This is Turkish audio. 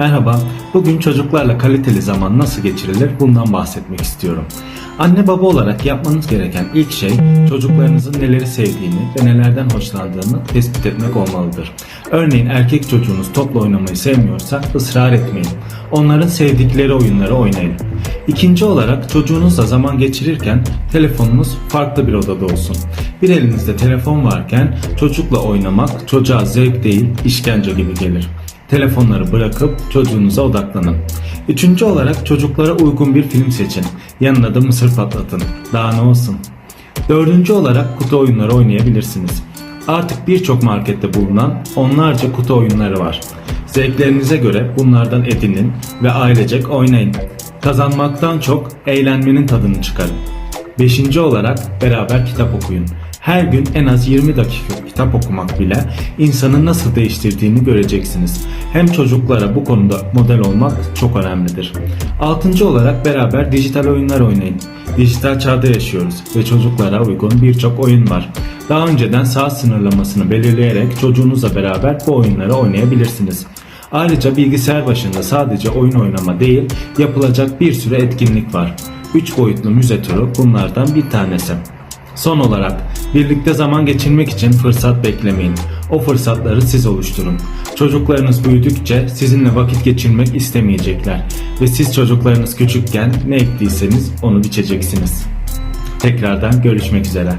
Merhaba, bugün çocuklarla kaliteli zaman nasıl geçirilir bundan bahsetmek istiyorum. Anne baba olarak yapmanız gereken ilk şey çocuklarınızın neleri sevdiğini ve nelerden hoşlandığını tespit etmek olmalıdır. Örneğin erkek çocuğunuz topla oynamayı sevmiyorsa ısrar etmeyin. Onların sevdikleri oyunları oynayın. İkinci olarak çocuğunuzla zaman geçirirken telefonunuz farklı bir odada olsun. Bir elinizde telefon varken çocukla oynamak çocuğa zevk değil işkence gibi gelir. Telefonları bırakıp çocuğunuza odaklanın. Üçüncü olarak çocuklara uygun bir film seçin. Yanına da mısır patlatın. Daha ne olsun. Dördüncü olarak kutu oyunları oynayabilirsiniz. Artık birçok markette bulunan onlarca kutu oyunları var. Zevklerinize göre bunlardan edinin ve ailecek oynayın. Kazanmaktan çok eğlenmenin tadını çıkarın. Beşinci olarak beraber kitap okuyun. Her gün en az 20 dakika kitap okumak bile insanı nasıl değiştirdiğini göreceksiniz. Hem çocuklara bu konuda model olmak çok önemlidir. Altıncı olarak beraber dijital oyunlar oynayın. Dijital çağda yaşıyoruz ve çocuklara uygun birçok oyun var. Daha önceden saat sınırlamasını belirleyerek çocuğunuzla beraber bu oyunları oynayabilirsiniz. Ayrıca bilgisayar başında sadece oyun oynama değil, yapılacak bir sürü etkinlik var. 3 boyutlu müze turu bunlardan bir tanesi. Son olarak birlikte zaman geçirmek için fırsat beklemeyin. O fırsatları siz oluşturun. Çocuklarınız büyüdükçe sizinle vakit geçirmek istemeyecekler ve siz çocuklarınız küçükken ne ektiyseniz onu biçeceksiniz. Tekrardan görüşmek üzere.